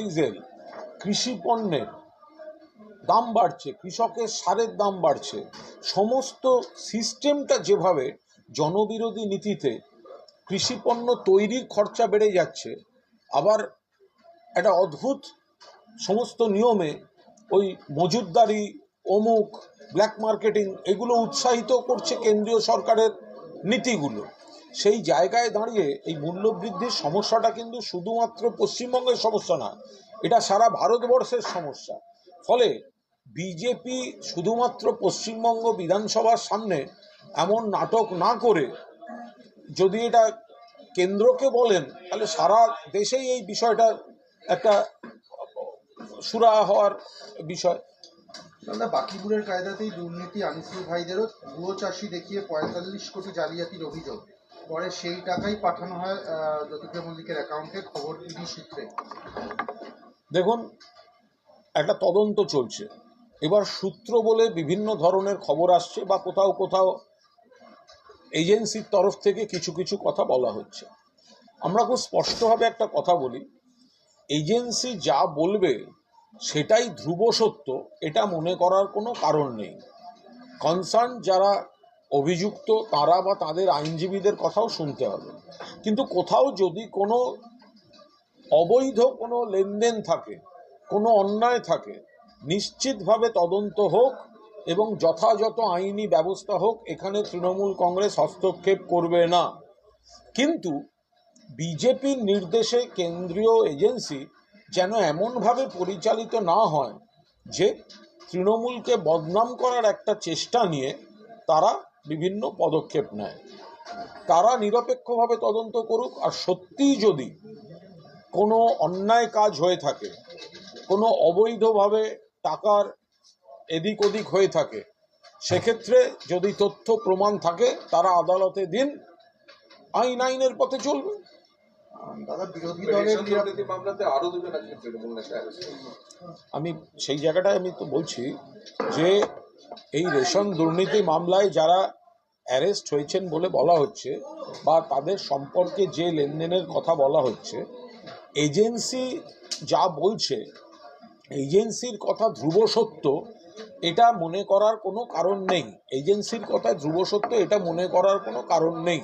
Diesel কৃষি পণ্যের দাম বাড়ছে, কৃষকের সারের দাম বাড়ছে। সমস্ত সিস্টেমটা যেভাবে জনবিরোধী নীতিতে কৃষি পণ্য তৈরির খরচা বেড়ে যাচ্ছে, আবার একটা অদ্ভুত সমস্ত নিয়মে ওই মজুদদারি অমুক ব্ল্যাক মার্কেটিং এগুলো উৎসাহিত করছে কেন্দ্রীয় সরকারের নীতিগুলো। সেই জায়গায় দাঁড়িয়ে এই মূল্যবৃদ্ধির সমস্যাটা কিন্তু শুধুমাত্র পশ্চিমবঙ্গের সমস্যা না, এটা সারা ভারতবর্ষের সমস্যা। ফলে বিজেপি শুধুমাত্র পশ্চিমবঙ্গ বিধানসভার সামনে এমন নাটক না করে যদি এটা কেন্দ্রকে বলেন, তাহলে সারা দেশেই এই বিষয়টা একটা সুরা হওয়ার বিষয়। দাদা, বাকিপুরের কায়দাতেই দুর্নীতি আনিসুল ভাইদেরও, ভুয়ো চাষি দেখিয়ে পঁয়তাল্লিশ কোটি জালিয়াতির অভিযোগ। পরে সেই টাকাই পাঠানো হয় লতিফা মল্লিকের অ্যাকাউন্টে খবর ইডি সূত্রে। দেখুন, একটা তদন্ত চলছে। এবার সূত্র বলে বিভিন্ন ধরনের খবর আসছে বা কোথাও কোথাও এজেন্সির তরফ থেকে কিছু কিছু কথা বলা হচ্ছে। আমরা খুব স্পষ্টভাবে একটা কথা বলি, এজেন্সি যা বলবে সেটাই ধ্রুব সত্য, এটা মনে করার কোনো কারণ নেই। কনসার্ন যারা অভিযুক্ত তারা বা তাদের আইনজীবীদের কথাও শুনতে হবে। কিন্তু কোথাও যদি কোনো অবৈধ কোনো লেনদেন থাকে, কোনো অন্যায় থাকে, নিশ্চিতভাবে তদন্ত হোক এবং যথাযথ আইনি ব্যবস্থা হোক, এখানে তৃণমূল কংগ্রেস হস্তক্ষেপ করবে না। কিন্তু বিজেপির নির্দেশে কেন্দ্রীয় এজেন্সি যেন এমনভাবে পরিচালিত না হয় যে তৃণমূলকে বদনাম করার একটা চেষ্টা নিয়ে তারা বিভিন্ন পদক্ষেপ নেয় তারা নিরপেক্ষভাবে তদন্ত করুক আর সত্যিই যদি কোনো অন্যায় কাজ হয়ে থাকে কোনো অবৈধভাবে টাকার এদিক ওদিক হয়ে থাকে সেক্ষেত্রে যদি তথ্য প্রমাণ থাকে তারা আদালতে দিন আইন আইনের পথে চলবে। আমি সেই জায়গাটায় আমি তো বলছি যে এই রেশন দুর্নীতি মামলায় যারা অ্যারেস্ট হয়েছেন বলে বলা হচ্ছে বা তাদের সম্পর্কে যে লেনদেনের কথা বলা হচ্ছে, এজেন্সি যা বলছে, এজেন্সির কথা ধ্রুব সত্য, এটা মনে করার কোনো কারণ নেই। এজেন্সির কথা ধ্রুব সত্য, এটা মনে করার কোনো কারণ নেই।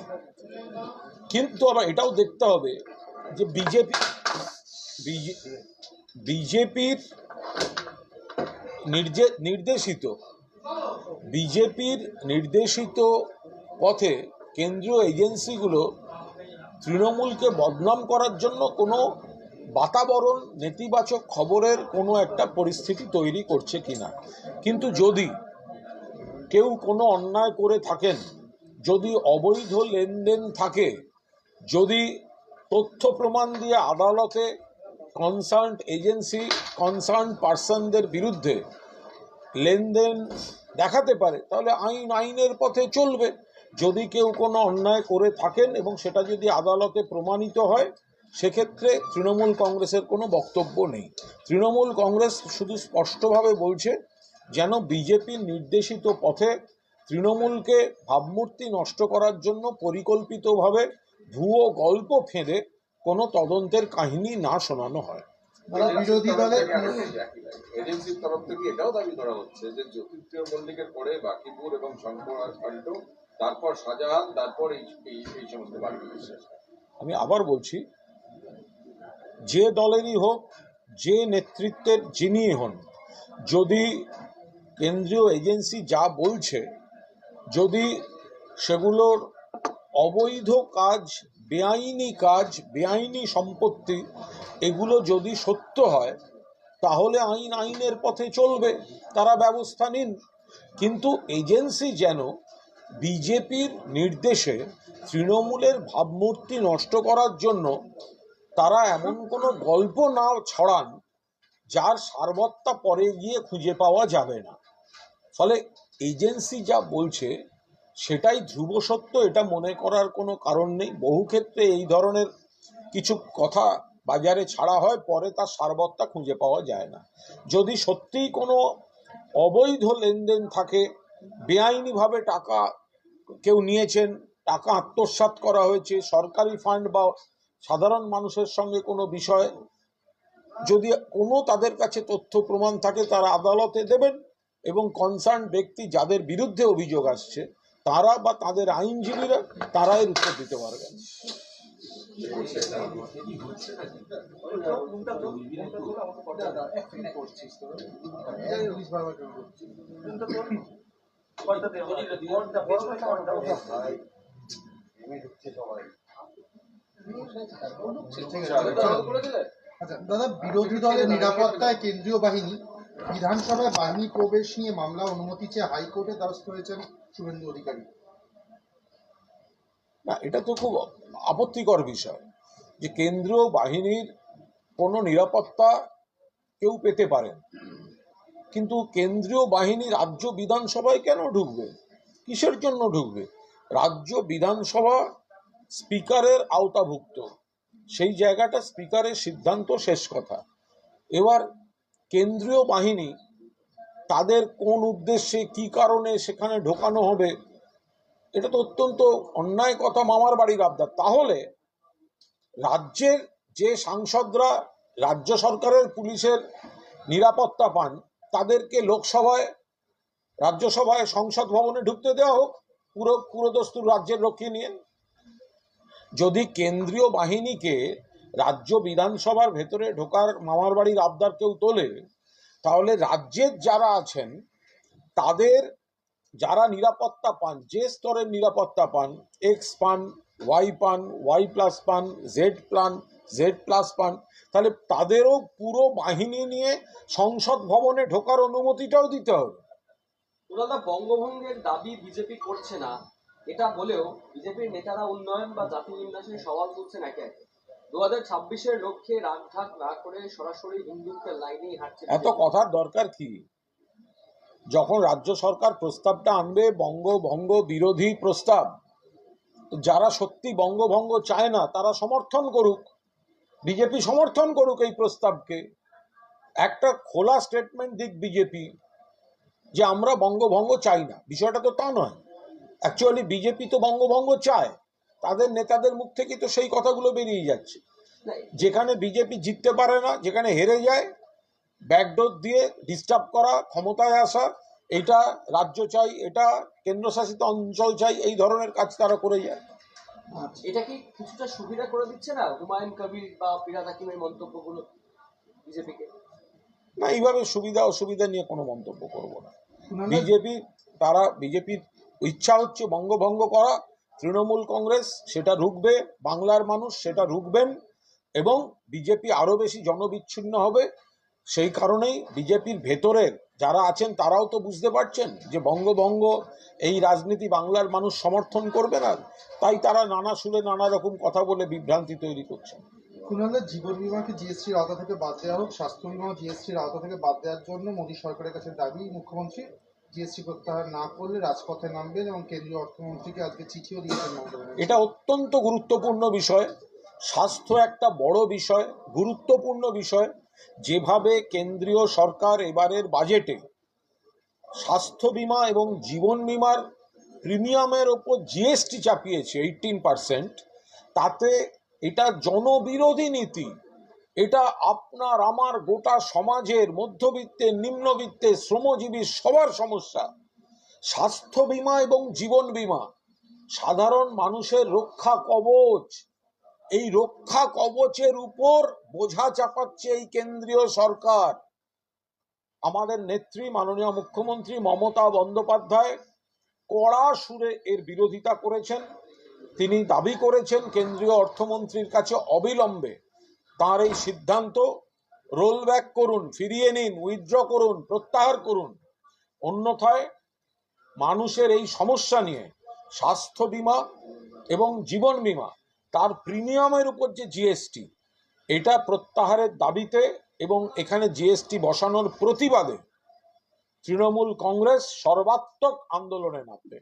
কিন্তু আবার এটাও দেখতে হবে যে বিজেপি বিজেপির নির্দেশিত বিজেপির নির্দেশিত পথে কেন্দ্রীয় এজেন্সিগুলো তৃণমূলকে বদনাম করার জন্য কোনো বাতাবরণ নেতিবাচক খবরের কোনো একটা পরিস্থিতি তৈরি করছে কিনা। কিন্তু যদি কেউ কোনো অন্যায় করে থাকেন, যদি অবৈধ লেনদেন থাকে, যদি তথ্য প্রমাণ দিয়ে আদালতে কনসার্ন এজেন্সি কনসার্ন পার্সনদের বিরুদ্ধে লেনদেন দেখাতে পারে, তাহলে আইন, আইনের পথে চলবে। যদি কেউ কোনো অন্যায় করে থাকেন এবং সেটা যদি আদালতে প্রমাণিত হয়, সেক্ষেত্রে তৃণমূল কংগ্রেসের কোনো বক্তব্য নেই। তৃণমূল কংগ্রেস শুধু স্পষ্টভাবে বলছে, যেন বিজেপির নির্দেশিত পথে তৃণমূলকে ভাবমূর্তি নষ্ট করার জন্য পরিকল্পিতভাবে ভুয়ো গল্প ফেঁদে কোনো তদন্তের কাহিনী না শোনানো হয়। দাদা বিরোধী দলের এজেন্সির তরফ থেকে এটাও দাবি করা হচ্ছে যে জ্যোতিপ্রিয় মল্লিকের পরে বাকিপুর এবং শঙ্কর তারপর শাহজাহান তারপর এই এই- সমস্ত আমি আবার বলছি যে দলেরই হোক যে নেতৃত্বের যিনি হন যদি কেন্দ্রীয় এজেন্সি যা বলছে যদি সেগুলোর অবৈধ কাজ বেআইনি কাজ বেআইনি সম্পত্তি এগুলো যদি সত্য হয়, তাহলে আইন আইনের পথে চলবে, তারা ব্যবস্থা নিন। কিন্তু এজেন্সি যেন বিজেপির নির্দেশে তৃণমূলের ভাবমূর্তি নষ্ট করার জন্য তারা এমন কোনো গল্প না ছড়ান, যার সারবত্তা পরে গিয়ে খুঁজে পাওয়া যাবে না। ফলে এজেন্সি যা বলছে, সেটাই ধ্রুব সত্য, এটা মনে করার কোনো কারণ নেই। বহু ক্ষেত্রে এই ধরনের কিছু কথা বাজারে ছাড়া হয়, পরে তার সারবত্তা খুঁজে পাওয়া যায় না। যদি সত্যিই কোনো অবৈধ লেনদেন থাকে, বেআইনিভাবে টাকা কেউ নিয়েছেন, টাকা আত্মসাৎ করা হয়েছে, সরকারি ফান্ড বা সাধারণ মানুষের সঙ্গে কোনো বিষয় যদি কোনো তাদের কাছে তথ্য প্রমাণ থাকে, তারা আদালতে দেবেন এবং কনসার্ন ব্যক্তি যাদের বিরুদ্ধে অভিযোগ আসছে, তারা বা তাদের আইনজীবীরা তারা এর উত্তর দিতে পারবেন। দাদা, বিরোধী দলের নিরাপত্তায় কেন্দ্রীয় বাহিনী বিধানসভায় বাহিনী প্রবেশ নিয়ে মামলা অনুমতি চেয়ে হাইকোর্টে দ্বারস্থ হয়েছেন শুভেন্দু অধিকারী। না, এটা তো খুব আপত্তিকর বিষয় যে কেন্দ্রীয় বাহিনীর কোনো নিরাপত্তা কেউ পেতে পারেন কিন্তু কেন্দ্রীয় বাহিনী রাজ্য বিধানসভায় কেন ঢুকবে? কিসের জন্য ঢুকবে? রাজ্য বিধানসভা স্পিকারের আওতাভুক্ত। সেই জায়গাটা স্পিকারের সিদ্ধান্ত শেষ কথা। এবার কেন্দ্রীয় বাহিনী তাদের কোন উদ্দেশ্যে, কি কারণে সেখানে ঢোকানো হবে এটা তো অত্যন্ত অন্যায় কথা মামার বাড়ির আবদার তাহলে রাজ্যের যে সাংসদরা, রাজ্য সরকারের পুলিশের নিরাপত্তা পান, তাদেরকে লোকসভায়, রাজ্যসভায় সংসদ ভবনে ঢুকতে দেওয়া হোক, পুরো পুরোদস্তুর রাজ্যের রক্ষী নিয়ে। যদি কেন্দ্রীয় বাহিনীকে রাজ্য বিধানসভার ভেতরে ঢোকার মামার বাড়ির আবদার কেউ তোলে, তাহলে রাজ্যের যারা আছেন, তাদের যারা নিরাপত্তা পান যে স্তরের নিরাপত্তা পান X plan Y plan Y plus plan Z plan Z plus plan তাহলে তাদেরও পুরো বাহিনী নিয়ে সংসদ ভবনে ঢোকার অনুমতিটাও দিতে হবে। ওনারা বঙ্গভঙ্গের দাবি বিজেপি করছে না এটা বলেও বিজেপির নেতারা উন্নয়ন বা জাতি বিন্যাসের সওয়াল তুলছেন একে একে। দু হাজার ছাব্বিশের লক্ষ্যে রাগঢাক না করে সরাসরি হিন্দুত্বের লাইনেই হাঁটছে এত কথার দরকার কি? যখন রাজ্য সরকার প্রস্তাবটা আনবে, বঙ্গভঙ্গ বিরোধী প্রস্তাব, যারা সত্যি বঙ্গভঙ্গ চায় না, তারা সমর্থন করুক, বিজেপি সমর্থন করুক এই প্রস্তাবকে। একটা খোলা স্টেটমেন্ট দিক বিজেপি যে আমরা বঙ্গভঙ্গ চাই না। বিষয়টা তো তা নয়। অ্যাকচুয়ালি বিজেপি তো বঙ্গভঙ্গ চায়। তাদের নেতাদের মুখ থেকে তো সেই কথাগুলো বেরিয়ে যাচ্ছে। যেখানে বিজেপি জিততে পারে না, যেখানে হেরে যায় ব্যাকডোর দিয়ে ডিস্টার্ব করা ক্ষমতায় আসা এটা রাজ্য চাই এটা কেন্দ্রশাসিত অঞ্চল চাই এই ধরনের কাজ তারা করে যায়। এটা কি কিছুটা সুবিধা করে দিচ্ছে না? হুমায়ুন কবির বা ফিরাদ হাকিমের মন্তব্যগুলো বিজেপিকে? না এইভাবে সুবিধা অসুবিধা নিয়ে কোনো মন্তব্য করব না। বিজেপি তারা বিজেপির ইচ্ছা হচ্ছে বঙ্গভঙ্গ করা তৃণমূল কংগ্রেস সেটা রুখবে বাংলার মানুষ সেটা রুখবেন এবং বিজেপি আরও বেশি জনবিচ্ছিন্ন হবে সেই কারণেই বিজেপির ভেতরের যারা আছেন তারাও তো বুঝতে পারছেন যে বঙ্গভঙ্গ এই রাজনীতি বাংলার মানুষ সমর্থন করবে না তাই তারা নানা সুরে নানা রকম কথা বলে বিভ্রান্তি তৈরি করছেন শুনালে জীবন বিমাকে জিএসটির আওতা থেকে বাদ দেওয়া হোক স্বাস্থ্য বিমা জিএসটির আওতা থেকে বাদ দেওয়ার জন্য মোদী সরকারের কাছে দাবি মুখ্যমন্ত্রী জিএসটি প্রত্যাহার না করলে রাজপথে নামবেন এবং কেন্দ্রীয় অর্থমন্ত্রীকে আজকে চিঠিও দিয়েছেন এটা অত্যন্ত গুরুত্বপূর্ণ বিষয় স্বাস্থ্য একটা বড় বিষয় গুরুত্বপূর্ণ বিষয়। যেভাবে কেন্দ্রীয় সরকার এবারের বাজেটে স্বাস্থ্য বীমা এবং জীবন বীমার প্রিমিয়ামের ওপর জিএসটি চাপিয়েছে এইটিন পার্সেন্ট তাতে এটা জনবিরোধী নীতি। এটা আপনার, আমার গোটা সমাজের মধ্যবিত্তের নিম্নবিত্তের শ্রমজীবী সবার সমস্যা। স্বাস্থ্য বীমা এবং জীবন বীমা, সাধারণ মানুষের রক্ষা কবচ। এই রক্ষা কবচের উপর বোঝা চাপাচ্ছে এই কেন্দ্রীয় সরকার। আমাদের নেত্রী, মাননীয় মুখ্যমন্ত্রী মমতা বন্দ্যোপাধ্যায় কড়া সুরে এর বিরোধিতা করেছেন। তিনি দাবি করেছেন, কেন্দ্রীয় অর্থমন্ত্রীর কাছে অবিলম্বে তার এই সিদ্ধান্ত, রোল ব্যাক করুন, ফিরিয়ে নিন, উইথড্র করুন, প্রত্যাহার করুন। অন্যথায় মানুষের এই সমস্যা নিয়ে স্বাস্থ্য বীমা এবং জীবন বীমা তার প্রিমিয়ামের উপর যে জিএসটি এটা প্রত্যাহারের দাবিতে এবং এখানে জিএসটি বসানোর প্রতিবাদে তৃণমূল কংগ্রেস সর্বাত্মক আন্দোলনে নামবে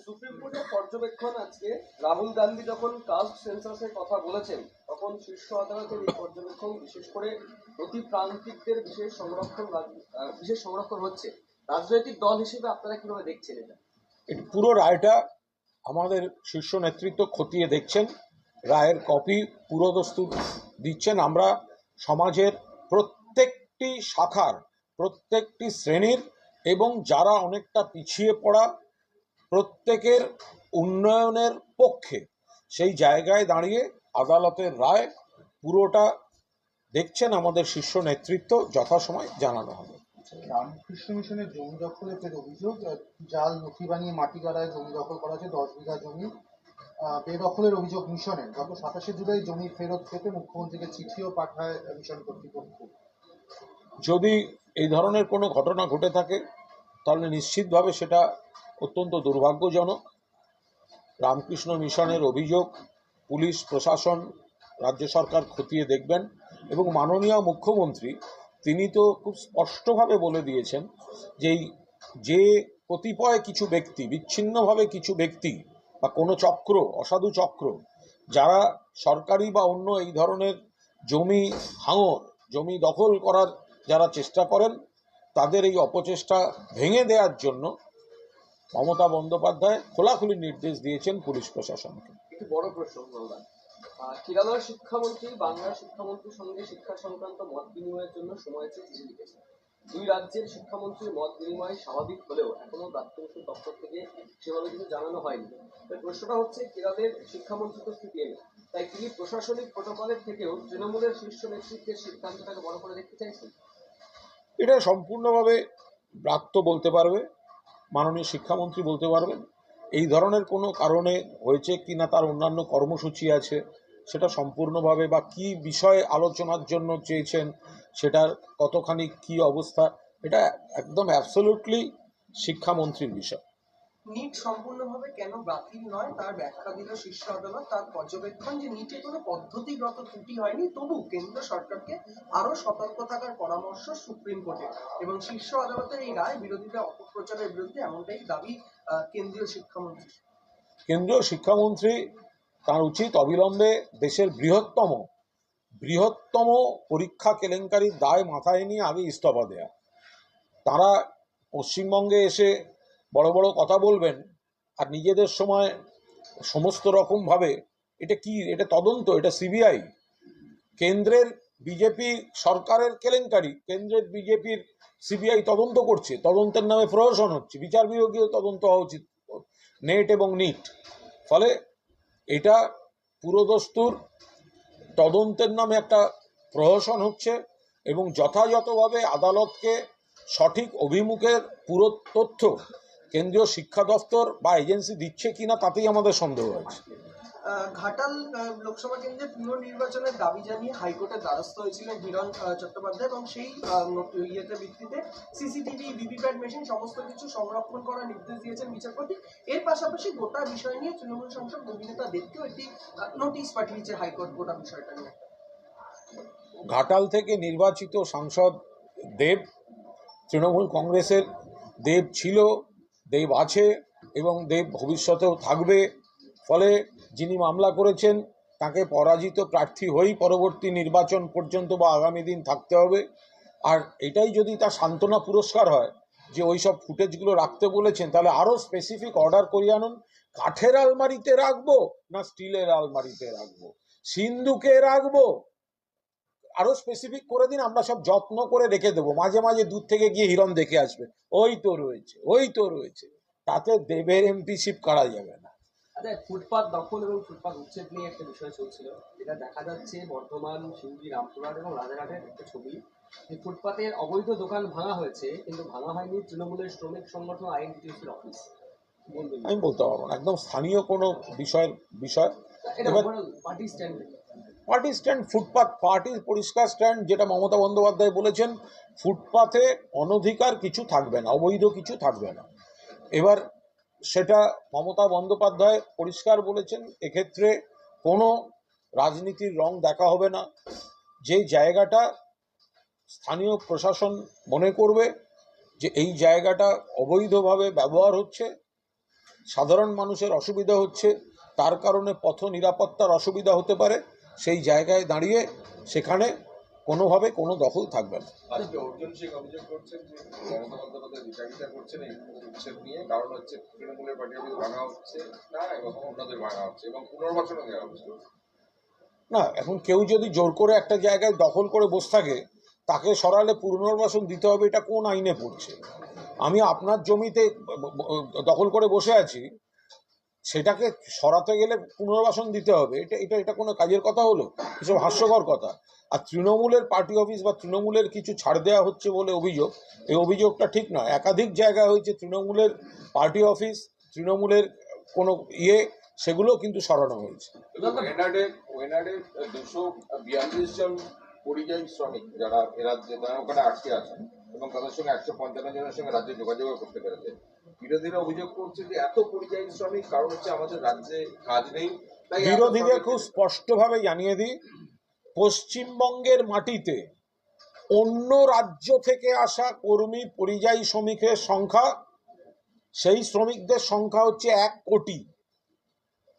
সুপ্রিম কোর্টের পর্যবেক্ষণ আজকে রাহুল গান্ধী যখন কাস্ট সেন্সাসের কথা বলেছেন তখন শীর্ষ আদালতের এই পর্যবেক্ষণ বিশেষ করে প্রতি প্রান্তিকদের বিশেষ সংরক্ষণ বিশেষ সংরক্ষণ হচ্ছে। রাজনৈতিক দল হিসেবে আপনারা কীভাবে দেখছেন এটা পুরো রায়টা আমাদের শীর্ষ নেতৃত্ব খতিয়ে দেখছেন, রায়ের কপি পুরোদস্তুর দিচ্ছেন। আমরা সমাজের প্রত্যেকটি শাখার, প্রত্যেকটি শ্রেণির এবং যারা অনেকটা পিছিয়ে পড়া, প্রত্যেকের উন্নয়নের পক্ষে সেই জায়গায় দাঁড়িয়ে আদালতের রায় পুরোটা দেখছেন আমাদের শীর্ষ নেতৃত্ব, যথাসময় জানানো হবে। রামকৃষ্ণ মিশনের জমি দখলের ফের অভিযোগ জাল নথি বানিয়ে মাটি গাড়ায় জমি দখল করা হয়েছে দশ বিঘা জমি বেদখলের অভিযোগ মিশনের। গত সাতাশে জুলাই জমি ফেরত পেতে মুখ্যমন্ত্রীকে চিঠিও পাঠায় মিশন কর্তৃপক্ষ। যদি এই ধরনের কোনো ঘটনা ঘটে থাকে, তাহলে নিশ্চিতভাবে সেটা অত্যন্ত দুর্ভাগ্যজনক। রামকৃষ্ণ মিশনের অভিযোগ পুলিশ, প্রশাসন, রাজ্য সরকার খতিয়ে দেখবেন এবং মাননীয় মুখ্যমন্ত্রী তিনি তো খুব স্পষ্টভাবে বলে দিয়েছেন যে যে কতিপয় কিছু ব্যক্তি, বিচ্ছিন্নভাবে কিছু ব্যক্তি বা কোনো চক্র, অসাধু চক্র, যারা সরকারি বা অন্য এই ধরনের জমি হাঙর জমি দখল করার যারা চেষ্টা করেন, তাদের এই অপচেষ্টা ভেঙে দেওয়ার জন্য মমতা বন্দ্যোপাধ্যায় খোলাখুলি নির্দেশ দিয়েছেন পুলিশ প্রশাসনকে। বড় প্রশ্ন কেরালার শিক্ষামন্ত্রী, বাংলার শিক্ষামন্ত্রীর সঙ্গে শিক্ষা সংক্রান্ত মত বিনিময়ের জন্য সময় চেয়ে চিঠি লিখেছেন। দুই রাজ্যের শিক্ষামন্ত্রীর মত বিনিময় স্বাভাবিক হলেও এখনও প্রাক্তন দপ্তর থেকে সেভাবে কিছু জানানো হয়নি। তাই প্রশ্নটা হচ্ছে, কেরলের শিক্ষামন্ত্রী তো সিপিএম তাই তিনি প্রশাসনিক প্রোটোকলের থেকেও তৃণমূলের শীর্ষ নেতৃত্বের সিদ্ধান্তটাকে বড় করে দেখতে চাইছেন। এটা সম্পূর্ণভাবে ব্রাত্য বলতে পারবে, মাননীয় শিক্ষামন্ত্রী বলতে পারবেন। এই ধরনের কোনো কারণে হয়েছে কি না তার অন্যান্য কর্মসূচি আছে, সেটা সম্পূর্ণভাবে বা কি বিষয়ে আলোচনার জন্য চেয়েছেন, সেটার কতখানি কি অবস্থা, এটা একদম অ্যাবসোলুটলি শিক্ষামন্ত্রীর বিষয়। নিট সম্পূর্ণভাবে কেন বাতিল নয়? তার ব্যাখ্যা দিল শীর্ষ আদালত, তার পর্যবেক্ষণ যে নিটে কোনো পদ্ধতিগত ত্রুটি হয়নি, তবু কেন্দ্র সরকারকে আরও সতর্ক থাকার পরামর্শ সুপ্রিম কোর্টের এবং শীর্ষ আদালতের এই রায় বিরোধীরা অপপ্রচারের বিরুদ্ধে এমনটাই দাবি কেন্দ্রীয় শিক্ষামন্ত্রী। কেন্দ্রীয় শিক্ষামন্ত্রী তার উচিত অবিলম্বে দেশের বৃহত্তম বৃহত্তম পরীক্ষা কেলেঙ্কারির দায় মাথায় নিয়ে আগে ইস্তফা দেয়া। তারা পশ্চিমবঙ্গে এসে বড় বড় কথা বলবেন আর নিজেদের সময় সমস্ত রকমভাবে, এটা কি, এটা তদন্ত, এটা সিবিআই। কেন্দ্রের বিজেপি সরকারের কেলেঙ্কারি কেন্দ্রের বিজেপির সিবিআই তদন্ত করছে, তদন্তের নামে প্রহসন হচ্ছে, বিচার বিভাগীয় তদন্ত হওয়া উচিত, নেট এবং নিট। ফলে এটা পুরোদস্তুর তদন্তের নামে একটা প্রহসন হচ্ছে এবং যথাযথভাবে আদালতকে সঠিক অভিমুখের পুরো তথ্য কেন্দ্রীয় শিক্ষা দফতর বা এজেন্সি দিচ্ছে কিনা তাতেই আমাদের সন্দেহ আছে। ঘাটাল লোকসভা কেন্দ্রের পুনর্নির্বাচনের দাবি জানিয়ে হাইকোর্টের দ্বারস্থ হয়েছিলেন হিরণ চট্টোপাধ্যায় এবং সেই ইয়েতে ভিত্তিতে সিসিটিভি ভিভিপ্যাট মেশিন সমস্ত কিছু সংরক্ষণ করার নির্দেশ দিয়েছেন বিচারপতি। এর পাশাপাশি গোটা বিষয় নিয়ে তৃণমূল সংসদ অভিনেতা দেখতেও একটি নোটিশ পাঠিয়েছে হাইকোর্ট গোটা বিষয়টা নিয়ে। ঘাটাল থেকে নির্বাচিত সাংসদ দেব, তৃণমূল কংগ্রেসের দেব ছিল, দেব আছে এবং দেব ভবিষ্যতেও থাকবে। ফলে যিনি মামলা করেছেন, তাকে পরাজিত প্রার্থী হয়েই পরবর্তী নির্বাচন পর্যন্ত বা আগামী দিন থাকতে হবে। আর এটাই যদি তার সান্ত্বনা পুরস্কার হয়, যে ওই সব ফুটেজগুলো রাখতে বলেছেন, তাহলে আরও স্পেসিফিক অর্ডার করিয়ে আনুন। কাঠের আলমারিতে রাখব না স্টিলের আলমারিতে রাখব? সিন্ধুকে রাখব? আরও স্পেসিফিক করে দিন, আমরা সব যত্ন করে রেখে দেবো। মাঝে মাঝে দূর থেকে গিয়ে হিরণ দেখে আসবে। ওই তো রয়েছে, ওই তো রয়েছে। তাতে দেবের এমপিশিপ করা যাবে না আচ্ছা ফুটপাত দখল এবং ফুটপাত উচ্ছেদ নিয়ে একটা বিষয় চলছিল। যেটা দেখা যাচ্ছে বর্ধমান শিউড়ি রামপুরহাট এবং রাজারহাটের একটা ছবি। এই ফুটপাতের অবৈধ দোকান ভাঙা হয়েছে কিন্তু ভাঙা হয়নি তৃণমূলের শ্রমিক সংগঠন আইএনটিউসির অফিস। আমি বলতে পারব না একদম স্থানীয় কোনো বিষয়ের বিষয়। Party stand party stand footpath পার্টির পরিষ্কার স্ট্যান্ড যেটা মমতা বন্দ্যোপাধ্যায় বলেছেন ফুটপাথে অনধিকার কিছু থাকবে না অবৈধ কিছু থাকবে না। এবার সেটা মমতা বন্দ্যোপাধ্যায় পরিষ্কার বলেছেন, এক্ষেত্রে কোনো রাজনীতির রং দেখা হবে না। যে জায়গাটা স্থানীয় প্রশাসন মনে করবে যে এই জায়গাটা অবৈধভাবে ব্যবহার হচ্ছে, সাধারণ মানুষের অসুবিধা হচ্ছে, তার কারণে পথ নিরাপত্তার অসুবিধা হতে পারে, সেই জায়গায় দাঁড়িয়ে সেখানে কোনোভাবে কোনো দখল থাকবে না। না এখন কেউ যদি জোর করে একটা জায়গায় দখল করে বসে থাকে তাকে সরালে পুনর্বাসন দিতে হবে এটা কোন আইনে পড়ছে? আমি আপনার জমিতে দখল করে বসে আছি সেটাকে সরাতে গেলে পুনর্বাসন দিতে হবে এটা এটা এটা কোনো কাজের কথা হলো? এসব হাস্যকর কথা। আর তৃণমূলের পার্টি অফিস বা তৃণমূলের কিছু ছাড় দেওয়া হচ্ছে বলে অভিযোগ এই অভিযোগটা ঠিক নয়। একাধিক জায়গায় হয়েছে তৃণমূলের পার্টি অফিস তৃণমূলের কোনো ইয়ে সেগুলো কিন্তু সরানো হয়েছে। ওয়েনাডে ওয়েনাডে দুশো বিয়াল্লিশ জন পরিযায়ী শ্রমিক যারা এ রাজ্যে তারা ওখানে আটকে আছেন এবং তাদের সঙ্গে একশো পঞ্চান্ন জনের সঙ্গে রাজ্যে যোগাযোগ করতে পেরেছে। বিরোধীরা অভিযোগ করছে যে এত পরিযায়ী শ্রমিক কারণ হচ্ছে আমাদের রাজ্যে কাজ নেই। বিরোধীদের খুব স্পষ্টভাবে জানিয়ে দিই পশ্চিমবঙ্গের মাটিতে অন্য রাজ্য থেকে আসা কর্মী, পরিযায়ী শ্রমিকের সংখ্যা, সেই শ্রমিকদের সংখ্যা হচ্ছে এক কোটি।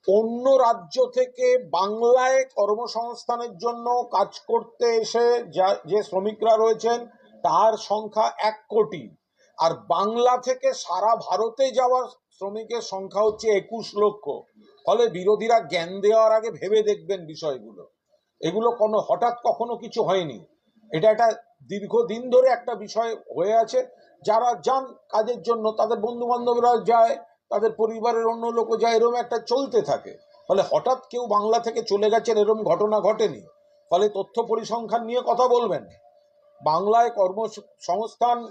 অন্য রাজ্য থেকে বাংলায় কর্মসংস্থানের জন্য কাজ করতে এসে যা, যে শ্রমিকরা রয়েছেন, তার সংখ্যা এক কোটি। আর বাংলা থেকে সারা ভারতে যাওয়া শ্রমিকের সংখ্যা হচ্ছে একুশ লক্ষ। ফলে বিরোধীরা জ্ঞান দেওয়ার আগে ভেবে দেখবেন বিষয়গুলো। এগুলো কোনো হঠাৎ কখনো কিছু হয়নি। এটা একটা দীর্ঘদিন ধরে একটা বিষয় হয়ে আছে। যারা যান কাজের জন্য, তাদের বন্ধু বান্ধবরা যায়, তাদের পরিবারের অন্য লোকও যায় এরকম একটা চলতে থাকে। ফলে হঠাৎ কেউ বাংলা থেকে চলে গেছেন এরকম ঘটনা ঘটেনি। ফলে তথ্য পরিসংখ্যান নিয়ে কথা বলবেন। বাংলায় কর্মসংস্থান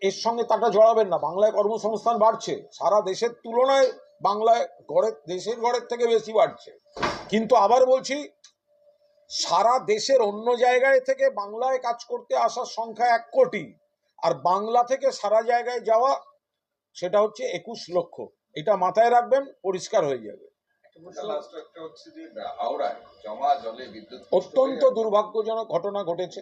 এর সঙ্গে তাটা জড়াবেন না। বাংলায় কর্মসংস্থান বাড়ছে। সারা দেশের তুলনায় বাংলায় গড়ের দেশের গড়ের থেকে বেশি বাড়ছে। কিন্তু আবার বলছি সারা দেশের অন্য জায়গায় থেকে বাংলায় কাজ করতে আসার সংখ্যা এক কোটি আর বাংলা থেকে সারা জায়গায় যাওয়া সেটা হচ্ছে একুশ লক্ষ। এটা মাথায় রাখবেন পরিষ্কার হয়ে যাবে। লাস্ট একটা হচ্ছে যে হাওড়ায় জমা জলে বিদ্যুৎ অত্যন্ত দুর্ভাগ্যজনক ঘটনা ঘটেছে।